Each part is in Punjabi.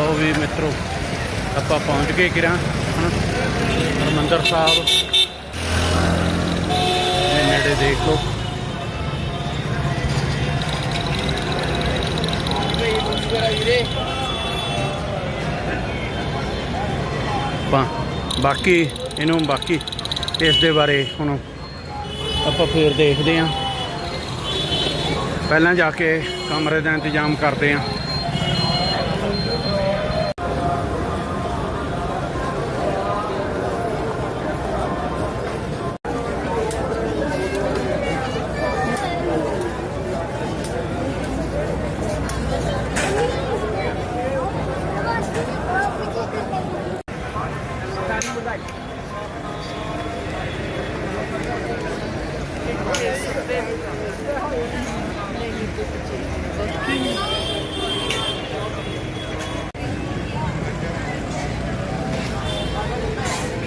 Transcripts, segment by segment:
ਲਓ ਵੀ ਮਿੱਤਰੋ, ਆਪਾਂ ਪਹੁੰਚ ਗਏ ਕਿਰਾਂ, ਹਨਾ? ਹਰਮੰਦਰ ਸਾਹਿਬ। ਇਹ ਨੇੜੇ ਦੇਖ ਲਓ। ਆਪਾਂ ਬਾਕੀ, ਇਹਨੂੰ ਬਾਕੀ ਇਸ ਦੇ ਬਾਰੇ ਹੁਣ ਆਪਾਂ ਫੇਰ ਦੇਖਦੇ ਆਂ। ਪਹਿਲਾਂ ਜਾ ਕੇ ਕਮਰੇ ਦਾ ਇੰਤਜ਼ਾਮ ਕਰਦੇ ਆਂ।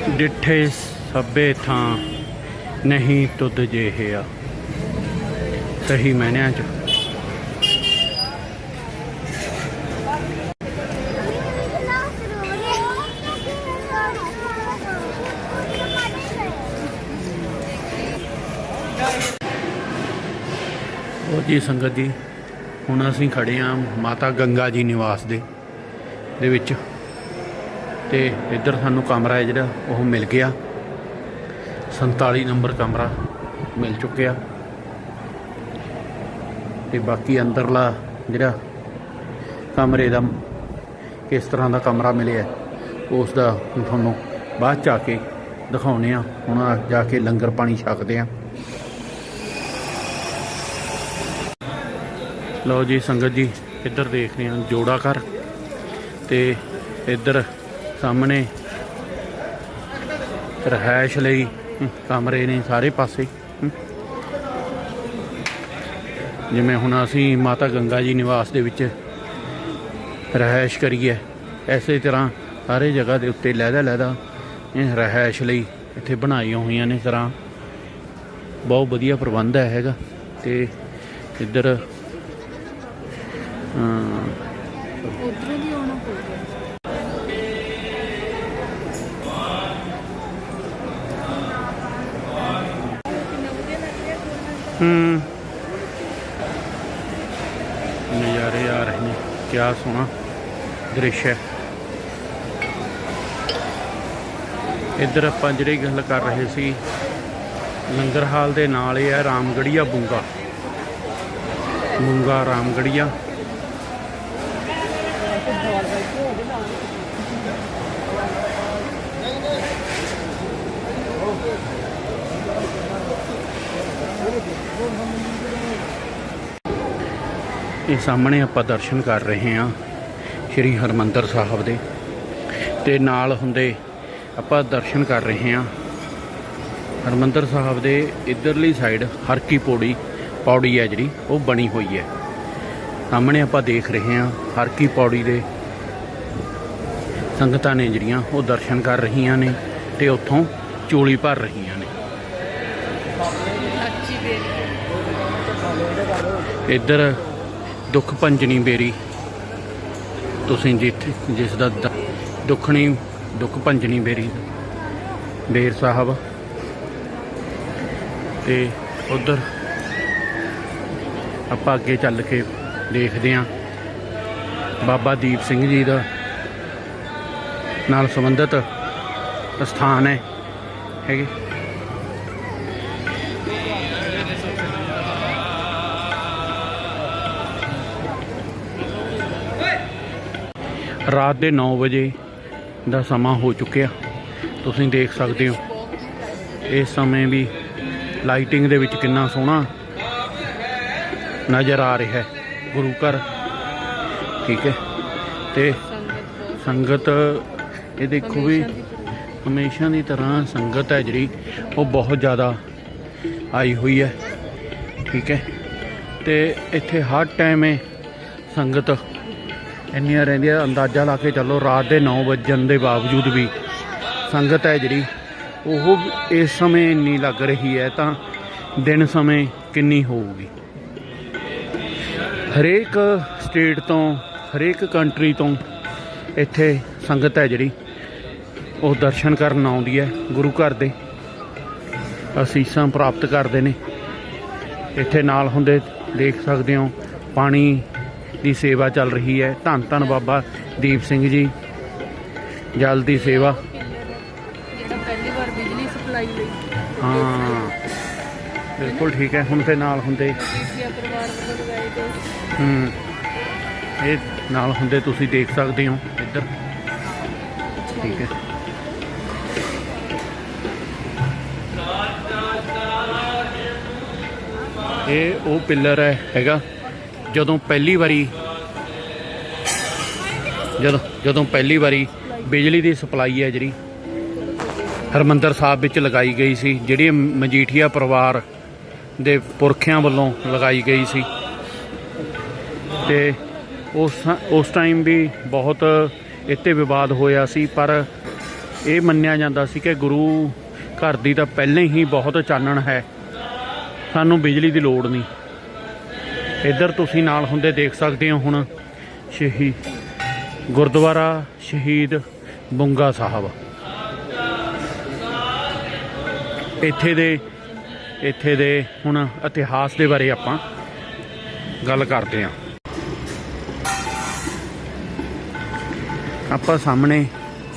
ਡਿੱਠੇ ਸਭੇ ਥਾਂ ਨਹੀਂ ਤੁਧ ਜਿਹਿਆ। ਸਹੀ ਮਾਇਨਿਆਂ ਚ। ਉਹ ਜੀ ਸੰਗਤ ਜੀ, ਹੁਣ ਅਸੀਂ ਖੜੇ ਆ ਮਾਤਾ ਗੰਗਾ ਜੀ ਨਿਵਾਸ ਦੇ ਦੇ ਵਿੱਚ। ਤੇ ਇੱਧਰ ਸਾਨੂੰ ਕਮਰਾ ਹੈ ਜਿਹੜਾ, ਉਹ ਮਿਲ ਗਿਆ। 47 ਨੰਬਰ ਕਮਰਾ ਮਿਲ ਚੁੱਕਿਆ। ਤੇ ਬਾਕੀ ਅੰਦਰਲਾ ਜਿਹੜਾ ਕਮਰੇ ਦਾ ਕਿਸ ਤਰ੍ਹਾਂ ਦਾ ਕਮਰਾ ਮਿਲਿਆ, ਉਸ ਦਾ ਤੁਹਾਨੂੰ ਬਾਅਦ ਚ ਆ ਕੇ ਦਿਖਾਉਨੇ ਆ ਹੁਣ ਜਾ ਕੇ ਲੰਗਰ ਪਾਣੀ ਛਕਦੇ ਆ ਲਓ ਜੀ ਸੰਗਤ ਜੀ, ਇੱਧਰ ਦੇਖ ਰਹੇ ਹਾਂ ਜੋੜਾ ਘਰ। ਤੇ ਇੱਧਰ ਸਾਹਮਣੇ। ਰਹਿائش ਲਈ ਕਮਰੇ ਨੇ ਸਾਰੇ ਪਾਸੇ ਜਿਵੇਂ ਹੁਣ ਅਸੀਂ ਮਾਤਾ ਗੰਗਾ ਜੀ ਨਿਵਾਸ ਦੇ ਵਿੱਚ ਰਹਿائش ਕਰੀਏ, ਐਸੇ ਤਰ੍ਹਾਂ ਸਾਰੇ ਜਗ੍ਹਾ ਦੇ ਉੱਤੇ ਲਹਿਦਾ ਲਹਿਦਾ ਇਹ ਰਹਿائش ਲਈ ਇੱਥੇ ਬਣਾਈਆਂ ਹੋਈਆਂ ਨੇ ਤਰ੍ਹਾਂ। ਬਹੁਤ ਵਧੀਆ ਪ੍ਰਬੰਧ ਹੈ ਹੈਗਾ ਤੇ ਇੱਧਰ ਹਾਂ ਉਧਰ ਵੀ ਆਉਣਾ ਪਊਗਾ। ਹੂੰ। ਨਜ਼ਾਰੇ ਆ ਰਹੇ ਨੇ। ਕਿਆ ਸੋਹਣਾ ਦ੍ਰਿਸ਼ ਹੈ। ਇੱਧਰ ਆਪਾਂ ਜਿਹੜੀ ਗੱਲ ਕਰ ਰਹੇ ਸੀ, ਲੰਗਰ ਹਾਲ ਦੇ ਨਾਲ ਹੀ ਹੈ ਰਾਮਗੜੀਆ ਬੁੰਗਾ। ਬੁੰਗਾ ਰਾਮਗੜੀਆ। ਇਹ ਸਾਹਮਣੇ ਆਪਾਂ ਦਰਸ਼ਨ ਕਰ ਰਹੇ ਹਾਂ ਸ਼੍ਰੀ ਹਰਮੰਦਰ ਸਾਹਿਬ ਦੇ। ਤੇ ਨਾਲ ਹੁੰਦੇ ਆਪਾਂ ਦਰਸ਼ਨ ਕਰ ਰਹੇ ਹਾਂ ਹਰਮੰਦਰ ਸਾਹਿਬ ਦੇ ਇਧਰਲੀ ਸਾਈਡ ਹਰ ਕੀ ਪੌੜੀ ਪੌੜੀ ਹੈ ਜਿਹੜੀ, ਉਹ ਬਣੀ ਹੋਈ ਹੈ। ਸਾਹਮਣੇ ਆਪਾਂ ਦੇਖ ਰਹੇ ਹਾਂ ਹਰ ਕੀ ਪੌੜੀ ਦੇ ਸੰਗਤਾਂ ਨੇ ਜਿਹੜੀਆਂ, ਉਹ ਦਰਸ਼ਨ ਕਰ ਰਹੀਆਂ ਨੇ ਤੇ ਉੱਥੋਂ ਚੋਲੀ ਭਰ ਰਹੀਆਂ ਨੇ। ਇੱਧਰ ਦੁੱਖ ਭੰਜਨੀ ਬੇਰੀ ਤੁਸੀਂ ਜਿੱਥੇ ਜਿਸ ਦਾ ਦ- ਦੁੱਖਣੀ ਦੁੱਖ ਭੰਜਨੀ ਬੇਰੀ ਬੇਰ ਸਾਹਿਬ। ਤੇ ਉਧਰ ਆਪਾਂ ਅੱਗੇ ਚੱਲ ਕੇ ਦੇਖਦੇ ਹਾਂ ਬਾਬਾ ਦੀਪ ਸਿੰਘ ਜੀ ਦਾ ਨਾਲ ਸੰਬੰਧਿਤ ਸਥਾਨ ਹੈ। ਹੈਗੇ। ਰਾਤ ਦੇ 9 ਵਜੇ ਦਾ ਸਮਾਂ ਹੋ ਚੁੱਕਿਆ। ਤੁਸੀਂ ਦੇਖ ਸਕਦੇ ਹੋ, ਇਸ ਸਮੇਂ ਵੀ ਲਾਈਟਿੰਗ ਦੇ ਵਿੱਚ ਕਿੰਨਾ ਸੋਹਣਾ ਨਜ਼ਰ ਆ ਰਿਹਾ ਹੈ। ਗੁਰੂ ਘਰ, ਠੀਕ ਹੈ। ਤੇ ਸੰਗਤ, ਇਹ ਦੇਖੋ ਵੀ ਹਮੇਸ਼ਾ ਦੀ ਤਰ੍ਹਾਂ। ਸੰਗਤ ਹੈ ਜਿਹੜੀ, ਉਹ ਬਹੁਤ ਜ਼ਿਆਦਾ ਆਈ ਹੋਈ ਹੈ। ਠੀਕ ਹੈ। ਤੇ ਇੱਥੇ ਹਰ ਟਾਈਮ ਇਹ ਸੰਗਤ ਇੰਨੀਆਂ ਰਹਿੰਦੀਆਂ, ਅੰਦਾਜ਼ਾ ਲਾ ਕੇ ਚੱਲੋ, ਰਾਤ ਦੇ 9 ਵਜਣ ਦੇ ਬਾਵਜੂਦ ਵੀ ਸੰਗਤ ਹੈ ਜਿਹੜੀ, ਉਹ ਇਸ ਸਮੇਂ ਇੰਨੀ ਲੱਗ ਰਹੀ ਹੈ ਤਾਂ ਦਿਨ ਸਮੇਂ ਕਿੰਨੀ ਹੋਊਗੀ? ਹਰੇਕ ਸਟੇਟ ਤੋਂ, ਹਰੇਕ ਕੰਟਰੀ ਤੋਂ ਇੱਥੇ ਸੰਗਤ ਹੈ ਜਿਹੜੀ, ਉਹ ਦਰਸ਼ਨ ਕਰਨ ਆਉਂਦੀ ਹੈ ਗੁਰੂ ਘਰ ਦੇ। ਅਸੀਸਾਂ ਪ੍ਰਾਪਤ ਕਰਦੇ ਨੇ। ਇੱਥੇ ਨਾਲ ਹੁੰਦੇ ਦੇਖ ਸਕਦੇ ਹੋ, ਪਾਣੀ ਦੀ ਸੇਵਾ ਚੱਲ ਰਹੀ ਹੈ। ਧੰਨ ਧੰਨ ਬਾਬਾ ਦੀਪ ਸਿੰਘ ਜੀ। ਜਲ ਦੀ ਸੇਵਾ। ਜਿਹੜਾ ਪਹਿਲੀ ਵਾਰ ਬਿਜਲੀ ਸਪਲਾਈ ਲਈ। ਹਾਂ। ਬਿਲਕੁਲ ਠੀਕ ਹੈ। ਹੁਣ ਤੇ ਨਾਲ ਹੁੰਦੇ। ਪਰਿਵਾਰ ਵੱਲੋਂ ਲਗਾਏ ਗਏ ਹੂੰ। ਇਹ ਨਾਲ ਹੁੰਦੇ ਤੁਸੀਂ ਦੇਖ ਸਕਦੇ ਹੋ ਇੱਧਰ। ਠੀਕ ਹੈ। ਇਹ ਉਹ ਪਿੱਲਰ ਹੈ ਹੈਗਾ। ਜਦੋਂ ਪਹਿਲੀ ਵਾਰੀ ਜਦੋਂ ਜਦੋਂ ਪਹਿਲੀ ਵਾਰੀ ਬਿਜਲੀ ਦੀ ਸਪਲਾਈ ਹੈ ਜਿਹੜੀ, ਹਰਮੰਦਰ ਸਾਹਿਬ ਵਿੱਚ ਲਗਾਈ ਗਈ ਸੀ, ਜਿਹੜੀ ਮਜੀਠੀਆ ਪਰਿਵਾਰ ਦੇ ਪੁਰਖਿਆਂ ਵੱਲੋਂ ਲਗਾਈ ਗਈ ਸੀ। ਤੇ ਉਸ ਉਸ ਟਾਈਮ ਵੀ ਬਹੁਤ ਇੱਥੇ ਵਿਵਾਦ ਹੋਇਆ ਸੀ, ਪਰ ਇਹ ਮੰਨਿਆ ਜਾਂਦਾ ਸੀ ਕਿ ਗੁਰੂ ਘਰ ਦੀ ਤਾਂ ਪਹਿਲਾਂ ਹੀ ਬਹੁਤ ਚਾਨਣ ਹੈ। ਸਾਨੂੰ ਬਿਜਲੀ ਦੀ ਲੋੜ ਨਹੀਂ। ਇੱਧਰ ਤੁਸੀਂ ਨਾਲ ਹੁੰਦੇ ਦੇਖ ਸਕਦੇ ਹੋ ਹੁਣ ਸ਼ਹੀ ਗੁਰਦੁਆਰਾ ਸ਼ਹੀਦ ਬੁੰਗਾ ਸਾਹਿਬ। ਇੱਥੇ ਦੇ ਇੱਥੇ ਦੇ ਹੁਣ ਇਤਿਹਾਸ ਦੇ ਬਾਰੇ ਆਪਾਂ ਗੱਲ ਕਰਦੇ ਹਾਂ। ਆਪਾਂ ਸਾਹਮਣੇ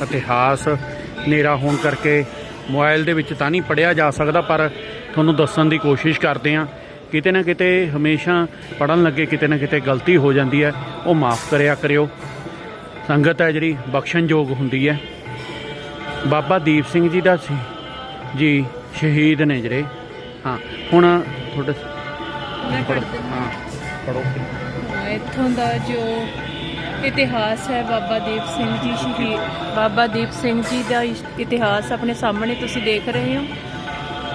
ਇਤਿਹਾਸ ਹਨੇਰਾ ਹੋਣ ਕਰਕੇ ਮੋਬਾਈਲ ਦੇ ਵਿੱਚ ਤਾਂ ਨਹੀਂ ਪੜਿਆ ਜਾ ਸਕਦਾ, ਪਰ ਤੁਹਾਨੂੰ ਦੱਸਣ ਦੀ ਕੋਸ਼ਿਸ਼ ਕਰਦੇ ਹਾਂ। ਕਿਤੇ ਨਾ ਕਿਤੇ ਹਮੇਸ਼ਾ ਪੜਨ ਲੱਗੇ ਕਿਤੇ ਨਾ ਕਿਤੇ ਗਲਤੀ ਹੋ ਜਾਂਦੀ ਹੈ। ਉਹ ਮਾਫ ਕਰਿਆ ਕਰਿਓ। ਸੰਗਤ ਹੈ ਜਿਹੜੀ ਬਖਸ਼ਣਯੋਗ ਹੁੰਦੀ ਹੈ। ਬਾਬਾ ਦੀਪ ਸਿੰਘ ਜੀ ਦਾ ਸੀ। ਜੀ ਸ਼ਹੀਦ ਨੇ ਜਿਹੜੇ। ਹਾਂ ਹੁਣ ਤੁਹਾਡੇ ਹਾਂ। ਪੜੋ ਇੱਥੋਂ ਦਾ ਜੋ ਇਤਿਹਾਸ ਹੈ ਬਾਬਾ ਦੀਪ ਸਿੰਘ ਜੀ ਸ਼ਹੀਦ ਬਾਬਾ ਦੀਪ ਸਿੰਘ ਜੀ ਦਾ ਇਤਿਹਾਸ ਆਪਣੇ ਸਾਹਮਣੇ ਤੁਸੀਂ ਦੇਖ ਰਹੇ ਹੋ।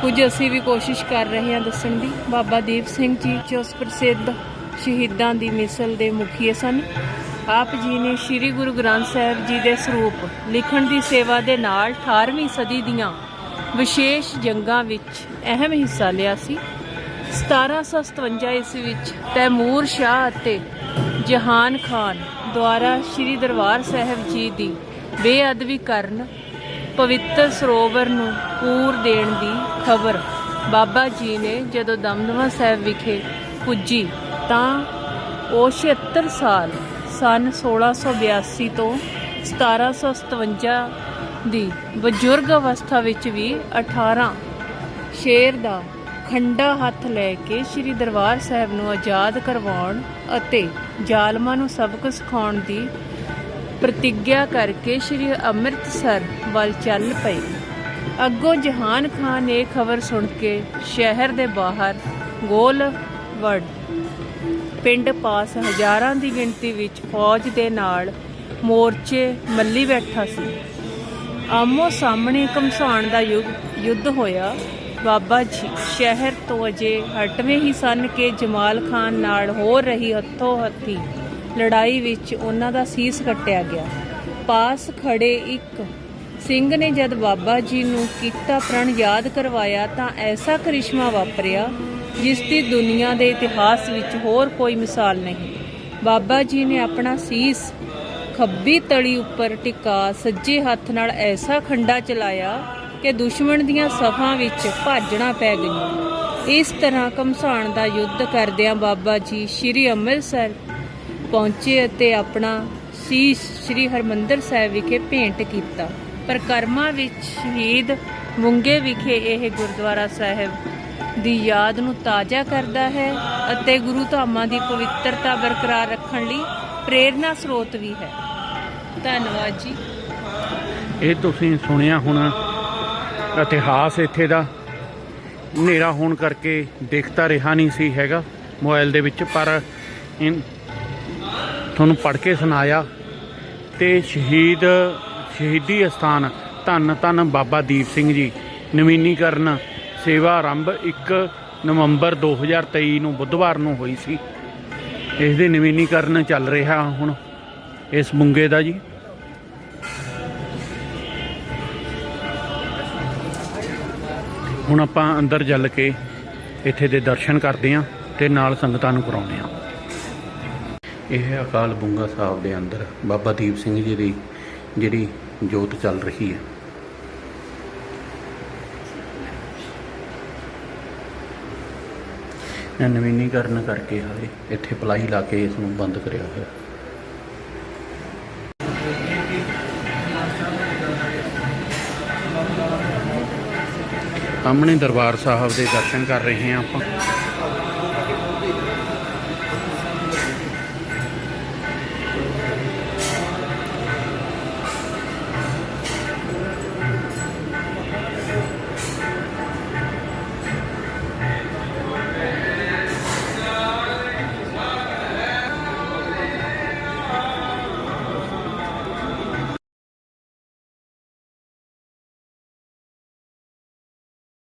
ਕੁਝ ਅਸੀਂ ਵੀ ਕੋਸ਼ਿਸ਼ ਕਰ ਰਹੇ ਹਾਂ ਦੱਸਣ ਦੀ। ਬਾਬਾ ਦੀਪ ਸਿੰਘ ਜੀ ਜੋ ਪ੍ਰਸਿੱਧ ਸ਼ਹੀਦਾਂ ਦੀ ਮਿਸਲ ਦੇ ਮੁਖੀ ਸਨ। ਆਪ ਜੀ ਨੇ ਸ੍ਰੀ ਗੁਰੂ ਗ੍ਰੰਥ ਸਾਹਿਬ ਜੀ ਦੇ ਸਰੂਪ ਲਿਖਣ ਦੀ ਸੇਵਾ ਦੇ ਨਾਲ 18ਵੀਂ ਸਦੀ ਦੀਆਂ ਵਿਸ਼ੇਸ਼ ਜੰਗਾਂ ਵਿੱਚ ਅਹਿਮ ਹਿੱਸਾ ਲਿਆ ਸੀ। 1757 ਈਸਵੀ ਵਿੱਚ ਤੈਮੂਰ ਸ਼ਾਹ ਅਤੇ ਜਹਾਨ ਖਾਨ ਦੁਆਰਾ ਸ੍ਰੀ ਦਰਬਾਰ ਸਾਹਿਬ ਜੀ ਦੀ ਬੇਅਦਬੀ ਕਰਨ ਪਵਿੱਤਰ ਸਰੋਵਰ ਨੂੰ ਪੂਰ ਦੇਣ ਦੀ ਖਬਰ। ਬਾਬਾ ਜੀ ਨੇ ਜਦੋਂ ਦਮਦਮਾ ਸਾਹਿਬ ਵਿਖੇ ਪੁੱਜੀ, ਤਾਂ ਉਹ 76 ਸਾਲ, ਸਨ 1682 ਤੋਂ 1757 ਦੀ ਬਜ਼ੁਰਗ ਅਵਸਥਾ ਵਿੱਚ ਵੀ 18 ਸ਼ੇਰ ਦਾ ਖੰਡਾ ਹੱਥ ਲੈ ਕੇ ਸ੍ਰੀ ਦਰਬਾਰ ਸਾਹਿਬ ਨੂੰ ਆਜ਼ਾਦ ਕਰਵਾਉਣ ਅਤੇ ਜ਼ਾਲਮਾਂ ਨੂੰ ਸਬਕ ਸਿਖਾਉਣ ਦੀ ਪ੍ਰਤੀਗਿਆ ਕਰਕੇ ਸ੍ਰੀ ਅੰਮ੍ਰਿਤਸਰ ਵੱਲ ਚੱਲ ਪਈ। ਅੱਗੋਂ ਜਹਾਨ ਖਾਨ ਨੇ ਖਬਰ ਸੁਣ ਕੇ ਸ਼ਹਿਰ ਦੇ ਬਾਹਰ ਗੋਲਵੜ ਪਿੰਡ ਪਾਸ ਹਜ਼ਾਰਾਂ ਦੀ ਗਿਣਤੀ ਵਿੱਚ ਫੌਜ ਦੇ ਨਾਲ ਮੋਰਚੇ ਮੱਲੀ ਬੈਠਾ ਸੀ। ਆਮੋ ਸਾਹਮਣੇ ਘਮਸਾਣ ਦਾ ਯੁੱਗ, ਯੁੱਧ ਹੋਇਆ। ਬਾਬਾ ਜੀ, ਸ਼ਹਿਰ ਤੋਂ ਅਜੇ ਹਟਵੇਂ ਹੀ ਸਨ ਕਿ ਜਮਾਲ ਖਾਨ ਨਾਲ ਹੋ ਰਹੀ ਹੱਥੋਂ ਹੱਥੀ ਲੜਾਈ ਵਿੱਚ ਉਹਨਾਂ ਦਾ ਸੀਸ ਕੱਟਿਆ ਗਿਆ। ਪਾਸ ਖੜੇ ਇੱਕ ਸਿੰਘ ਨੇ ਜਦ ਬਾਬਾ ਜੀ ਨੂੰ ਕੀਤਾ ਪ੍ਰਣ ਯਾਦ ਕਰਵਾਇਆ ਤਾਂ ਐਸਾ ਕਰਿਸ਼ਮਾ ਵਾਪਰਿਆ, ਜਿਸ ਦੀ ਦੁਨੀਆ ਦੇ ਇਤਿਹਾਸ ਵਿੱਚ ਹੋਰ ਕੋਈ ਮਿਸਾਲ ਨਹੀਂ। ਬਾਬਾ ਜੀ ਨੇ ਆਪਣਾ ਸੀਸ ਖੱਬੀ ਤਲੀ ਉੱਪਰ ਟਿਕਾ, ਸੱਜੇ ਹੱਥ ਨਾਲ ਐਸਾ ਖੰਡਾ ਚਲਾਇਆ ਕਿ ਦੁਸ਼ਮਣ ਦੀਆਂ ਸਫਾਂ ਵਿੱਚ ਭਾਜਣਾ ਪੈ ਗਈ ਇਸ ਤਰ੍ਹਾਂ ਘਮਸਾਣ ਦਾ ਯੁੱਧ ਕਰਦਿਆਂ ਬਾਬਾ ਜੀ ਸ੍ਰੀ ਅੰਮ੍ਰਿਤਸਰ ਪਹੁੰਚੇ ਅਤੇ ਆਪਣਾ ਸੀਸ ਸ੍ਰੀ ਹਰਮੰਦਰ ਸਾਹਿਬ ਵਿਖੇ ਭੇਂਟ ਕੀਤਾ। ਪਰਿਕਰਮਾ ਵਿੱਚ ਸ਼ਹੀਦ ਮੁੰਗੇ ਵਿਖੇ ਇਹ ਗੁਰਦੁਆਰਾ ਸਾਹਿਬ ਦੀ ਯਾਦ ਨੂੰ ਤਾਜ਼ਾ ਕਰਦਾ ਹੈ ਅਤੇ ਗੁਰੂ ਧਾਮਾਂ ਦੀ ਪਵਿੱਤਰਤਾ ਬਰਕਰਾਰ ਰੱਖਣ ਲਈ ਪ੍ਰੇਰਨਾ ਸਰੋਤ ਵੀ ਹੈ। ਧੰਨਵਾਦ ਜੀ। ਇਹ ਤੁਸੀਂ ਸੁਣਿਆ ਹੁਣ ਇਤਿਹਾਸ ਇੱਥੇ ਦਾ। ਹਨੇਰਾ ਹੋਣ ਕਰਕੇ ਦਿਖਤਾ ਰਿਹਾ ਨਹੀਂ ਸੀ ਹੈਗਾ ਮੋਬਾਈਲ ਦੇ ਵਿੱਚ, ਪਰ ਤੁਹਾਨੂੰ ਪੜ੍ਹ ਕੇ ਸੁਣਾਇਆ ਤੇ ਸ਼ਹੀਦ ਸ਼ਹੀਦੀ ਅਸਥਾਨ ਧੰਨ ਧੰਨ ਬਾਬਾ ਦੀਪ ਸਿੰਘ ਜੀ। ਨਵੀਨੀਕਰਨ ਸੇਵਾ ਆਰੰਭ 1 ਨਵੰਬਰ 2023 ਨੂੰ ਬੁੱਧਵਾਰ ਨੂੰ ਹੋਈ ਸੀ। ਇਸ ਦੇ ਨਵੀਨੀਕਰਨ ਚੱਲ ਰਿਹਾ ਹੁਣ। ਇਸ ਮੁੰਗੇ ਦਾ ਜੀ। ਹੁਣ ਆਪਾਂ ਅੰਦਰ ਜਲ ਕੇ ਇੱਥੇ ਦੇ ਦਰਸ਼ਨ ਕਰਦੇ ਹਾਂ ਤੇ ਨਾਲ ਸੰਗਤਾਂ ਨੂੰ ਕਰਾਉਂਦੇ ਹਾਂ। ਇਹ ਅਕਾਲ ਬੁੰਗਾ ਸਾਹਿਬ ਦੇ ਅੰਦਰ ਬਾਬਾ ਦੀਪ ਸਿੰਘ ਜੀ ਦੀ ਜਿਹੜੀ ਜੋਤ ਚੱਲ ਰਹੀ ਹੈ। ਇਹ ਨਵੀਨੀਕਰਨ ਕਰਕੇ ਹਾਲੇ ਇੱਥੇ ਪਲਾਈ ਲਾ ਕੇ ਇਸ ਨੂੰ ਬੰਦ ਕਰਿਆ ਹੋਇਆ। ਸਾਹਮਣੇ ਦਰਬਾਰ ਸਾਹਿਬ ਦੇ ਦਰਸ਼ਨ ਕਰ ਰਹੇ ਹਾਂ ਆਪਾਂ।